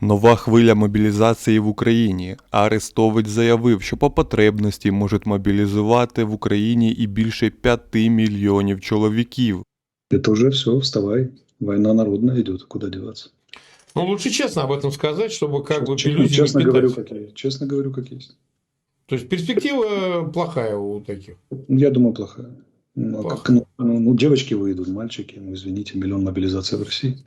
Нова хвиля мобілізації в Україні. Арестович заявив, що по потребності можуть мобілізувати в Україні і більше 5 мільйонів чоловіків. Это уже все, вставай. Война народная идет, куда деваться. Ну, лучше честно об этом сказать, чтобы как бы честно, иллюзии честно не говорю, питать. как есть. Честно говорю, как есть. То есть перспектива плохая у таких. Я думаю, плохая. Ну, а Плохо. как, ну, ну, девочки выйдут, мальчики, ну, извините, миллион мобилизации в России.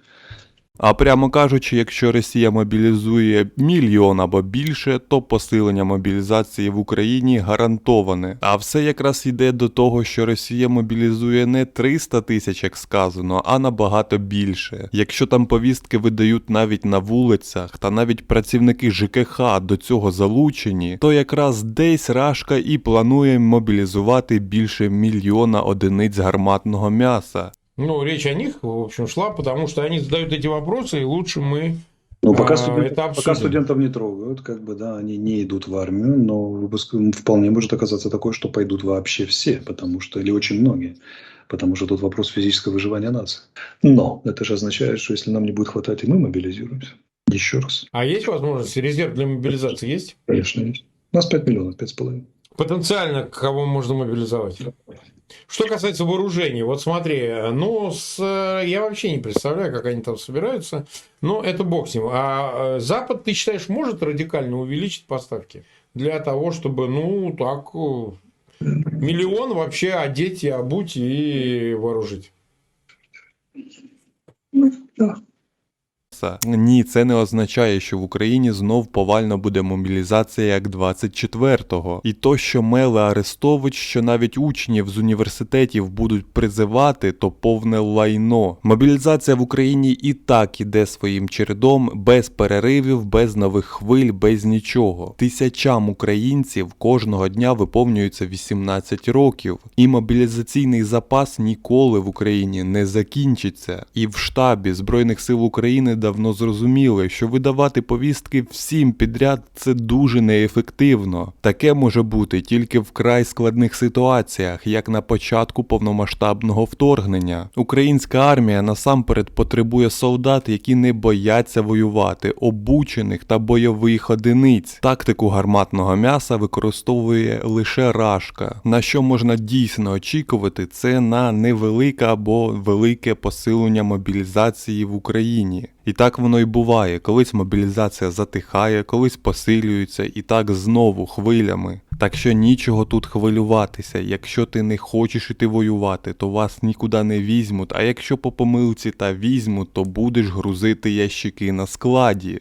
А прямо кажучи, якщо Росія мобілізує мільйон або більше, то посилення мобілізації в Україні гарантоване. А все якраз йде до того, що Росія мобілізує не 300 тисяч, як сказано, а набагато більше. Якщо там повістки видають навіть на вулицях, та навіть працівники ЖКХ до цього залучені, то якраз десь Рашка і планує мобілізувати більше мільйона одиниць гарматного м'яса. Ну, речь о них, в общем, шла, потому что они задают эти вопросы, и лучше мы... Пока, А, студент- это пока студентов не трогают, как бы, да, они не идут в армию, но выпуск вполне может оказаться такое, что пойдут вообще все, потому что, или очень многие, потому что тут вопрос физического выживания нации. Но это же означает, что если нам не будет хватать, и мы мобилизируемся. Еще раз. А есть возможность, резерв для мобилизации есть? Конечно, есть. У нас 5 миллионов, 5,5. Потенциально кого можно мобилизовать? Что касается вооружений, вот смотри, ну, с, я вообще не представляю, как они там собираются, но это бог с ним. А э, Запад, ты считаешь, может радикально увеличить поставки для того, чтобы, ну, так, э, миллион вообще одеть и обуть и вооружить? Це- Ні, це не означає, що в Україні знов повально буде мобілізація як 24-го. І то, що Меле Арестович, що навіть учнів з університетів будуть призивати, то повне лайно. Мобілізація в Україні і так іде своїм чередом, без переривів, без нових хвиль, без нічого. Тисячам українців кожного дня виповнюється 18 років, і мобілізаційний запас ніколи в Україні не закінчиться. І в штабі Збройних сил України давно зрозуміли, що видавати повістки всім підряд це дуже неефективно. Таке може бути тільки в край складних ситуаціях, як на початку повномасштабного вторгнення. Українська армія насамперед потребує солдат, які не бояться воювати, обучених та бойових одиниць. Тактику гарматного м'яса використовує лише рашка. На що можна дійсно очікувати, це на невелике або велике посилення мобілізації в Україні. І так воно й буває. Колись мобілізація затихає, колись посилюється, і так знову хвилями. Так що нічого тут хвилюватися. Якщо ти не хочеш іти воювати, то вас нікуди не візьмуть. А якщо по помилці та візьмуть, то будеш грузити ящики на складі.